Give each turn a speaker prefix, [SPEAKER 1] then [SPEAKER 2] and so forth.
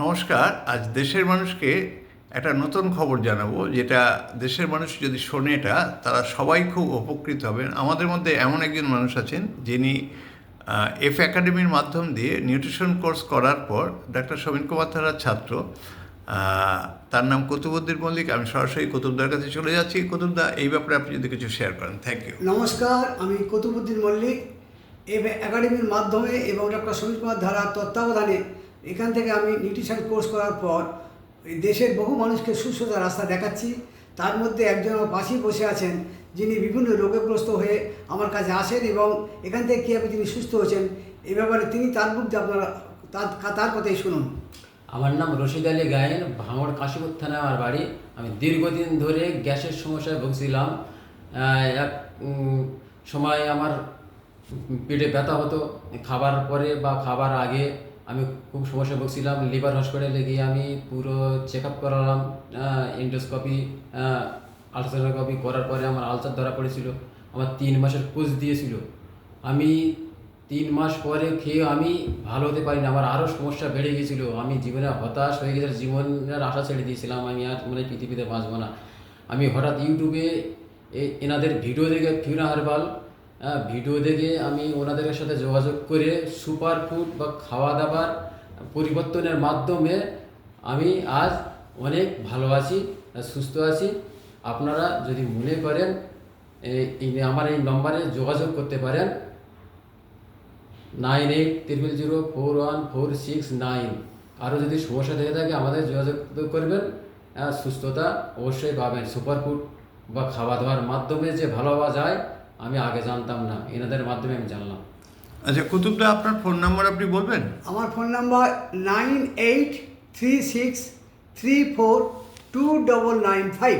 [SPEAKER 1] নমস্কার, আজ দেশের মানুষকে একটা নতুন খবর জানাব, যেটা দেশের মানুষ যদি শোনে এটা, তারা সবাই খুব উপকৃত হবেন। আমাদের মধ্যে এমন একজন মানুষ আছেন, যিনি এফ একাডেমির মাধ্যম দিয়ে নিউট্রিশন কোর্স করার পর ডাক্তার সমীর কুমার থারার ছাত্র। তার নাম কুতুবুদ্দিন মল্লিক। আমি সরাসরি কুতুবদার কাছে চলে যাচ্ছি। কুতুবদা, এই ব্যাপারে আপনি যদি কিছু শেয়ার করেন থ্যাংক ইউ
[SPEAKER 2] নমস্কার, আমি কুতুবুদ্দিন মল্লিক এ একাডেমির মাধ্যমে এবং ডক্টর সমীর কুমার ধারার তত্ত্বাবধানে এখান থেকে আমি নিউট্রিশন কোর্স করার পর দেশের বহু মানুষকে সুস্থতার রাস্তা দেখাচ্ছি। তার মধ্যে একজন আমার পাশেই বসে আছেন, যিনি বিভিন্ন রোগগ্রস্ত হয়ে আমার কাছে আসেন এবং এখান থেকে কীভাবে তিনি সুস্থ হয়েছেন এ ব্যাপারে তিনি তার মুখ দিয়ে আপনারা তার তার কথাই শুনুন।
[SPEAKER 3] আমার নাম রশিদ আলী গায়েন, ভাঙড় কাশীপুর থানায় আমার বাড়ি। আমি দীর্ঘদিন ধরে গ্যাসের সমস্যায় ভুগছিলাম। এক সময় আমার পেটে ব্যথা হতো। খাবার পরে বা খাবার আগে আমি খুব সমস্যা ভুগছিলাম, লিভার হসপিটালে গিয়ে আমি পুরো চেক আপ করালাম এন্ডোস্কপি আলট্রাসোনোগ্রাফি করার পরে আমার আলসার ধরা পড়েছিল। আমার তিন মাসের কোর্স দিয়েছিল। আমি তিন মাস পরে খেয়ে আমি ভালো হতে পারিনি, আমার আরও সমস্যা বেড়ে গিয়েছিল। আমি জীবনে হতাশ হয়ে গেছিলাম জীবনের আশা ছেড়ে দিয়েছিলাম, আমি আর মানে পৃথিবীতে বাঁচবো না। আমি হঠাৎ ইউটিউবে এনাদের ভিডিও দেখে ফিউনা হারবাল ভিডিও দেখে আমি ওনাদের সাথে যোগাযোগ করে সুপার ফুড বা খাওয়া দাবার পরিবর্তনের মাধ্যমে আমি আজ অনেক ভালো আছি সুস্থ আছি। আপনারা যদি মনে করেন আমার এই নম্বরে যোগাযোগ করতে পারেন। Nine eight triple zero four one four six nine আরও যদি সমস্যা থেকে থাকে আমাদের যোগাযোগ করবেন। আহ, সুস্থতা অবশ্যই পাবেন। সুপারফুড বা খাওয়া দাওয়ার মাধ্যমে যে ভালো হওয়া যায় আমি আগে জানতাম না এনাদের মাধ্যমে আমি জানলাম।
[SPEAKER 1] আচ্ছা কুতুবদা আপনার ফোন নাম্বার আপনি বলবেন?
[SPEAKER 2] আমার phone number nine eight three six three four two double nine five.